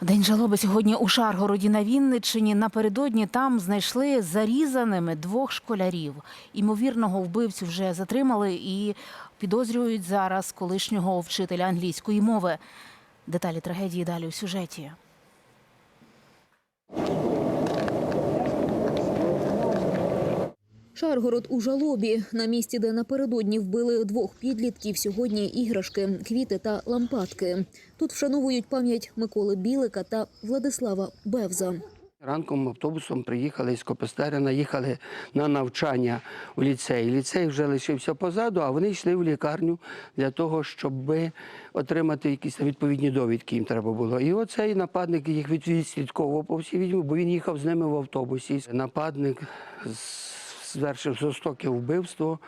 День жалоби сьогодні у Шаргороді на Вінниччині. Напередодні там знайшли зарізаними двох школярів. Імовірного вбивцю вже затримали і підозрюють зараз колишнього вчителя англійської мови. Деталі трагедії далі у сюжеті. Шаргород у жалобі на місці, де напередодні вбили двох підлітків. Сьогодні іграшки, квіти та лампадки. Тут вшановують пам'ять Миколи Білика та Владислава Бевза. Ранком автобусом приїхали з Копестерина, їхали на навчання у ліцей. Ліцей вже лишився позаду, а вони йшли в лікарню для того, щоб отримати якісь відповідні довідки їм треба було. І оцей нападник їх від- відслідковував по всій відьмі, бо він їхав з ними в автобусі. Нападник з- звершив жорстоке вбивство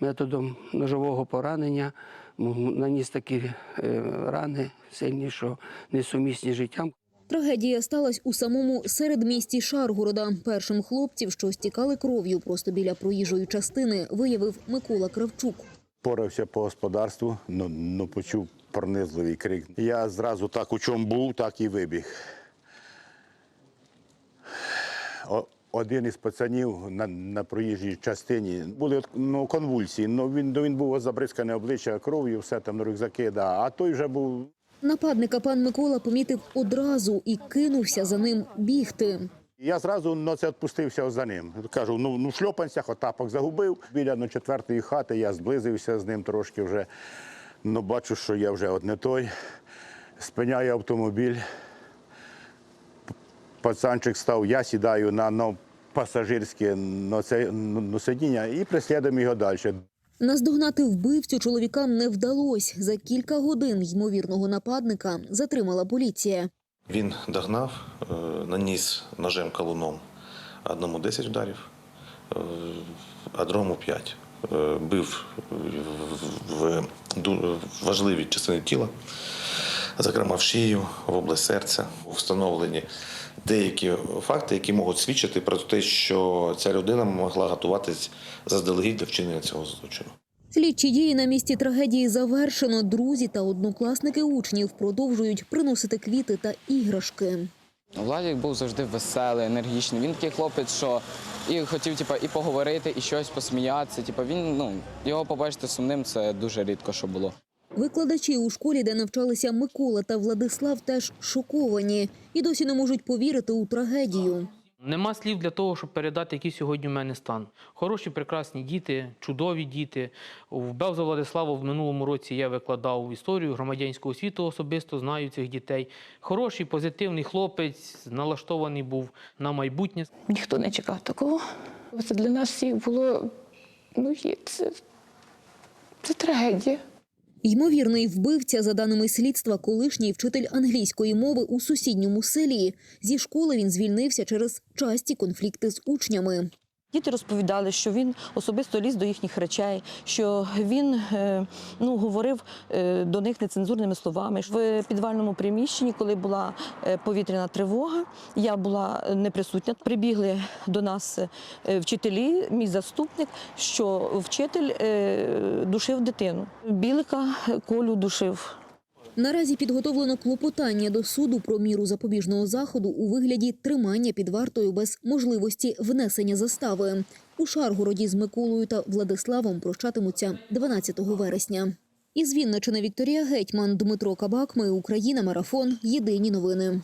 методом ножового поранення. Наніс такі е, рани сильні, що несумісні з життям. Трагедія сталася у самому середмісті Шаргорода. Першим хлопців, що стікали кров'ю просто біля проїжджої частини, виявив Микола Кравчук. Порався по господарству, ну, ну почув пронизливий крик. Я зразу так у чому був, так і вибіг. О- один із пацанів на, на проїжджій частині були ну, конвульсії. Ну, він, він був забризкане обличчя кров'ю, все там на рюкзаки, да. а той вже був Нападника пан Микола помітив одразу і кинувся за ним бігти. Я зразу на це відпустився за ним. Кажу, ну, ну в шльопанцях, отапок загубив. Біля ну, четвертої хати я зблизився з ним трошки вже. Ну, бачу, що я вже от не той. Спиняю автомобіль. Пацанчик став, я сідаю на ну, пасажирське сидіння і преслідуємо його далі. Наздогнати вбивцю чоловікам не вдалося. За кілька годин ймовірного нападника затримала поліція. Він догнав, е, наніс ножем калуном одному 10 ударів, е, а другому 5. Е, Бив в- важливі частини тіла, зокрема в шию, в область серця. Встановлені деякі факти, які можуть свідчити про те, що ця людина могла готуватись заздалегідь для вчинення цього злочину. Слідчі дії на місці трагедії завершено. Друзі та однокласники учнів продовжують приносити квіти та іграшки. Владик був завжди веселий, енергічний. Він такий хлопець, що і хотів типу, і поговорити, і щось посміятися. Типу, він ну його побачити сумним це дуже рідко що було. Викладачі у школі, де навчалися Микола та Владислав, теж шоковані і досі не можуть повірити у трагедію. Нема слів для того, щоб передати, який сьогодні в мене стан. Хороші, прекрасні діти, чудові діти. В Белза Владислава в минулому році я викладав історію громадянського світу особисто, знаю цих дітей. Хороший, позитивний хлопець, налаштований був на майбутнє. Ніхто не чекав такого. Це для нас всіх було ну, це, це трагедія. Ймовірний вбивця, за даними слідства, колишній вчитель англійської мови у сусідньому селі. Зі школи він звільнився через часті конфлікти з учнями. Діти розповідали, що він особисто ліз до їхніх речей, що він е, ну, говорив е, до них нецензурними словами. В підвальному приміщенні, коли була е, повітряна тривога, я була неприсутня. Прибігли до нас вчителі, мій заступник, що вчитель душив дитину. Білика Колю душив. Наразі підготовлено клопотання до суду про міру запобіжного заходу у вигляді тримання під вартою без можливості внесення застави. У Шаргороді з Миколою та Владиславом прощатимуться 12 вересня. Із Вінничини Вікторія Гетьман, Дмитро Кабак. Ми Україна. Марафон. Єдині новини.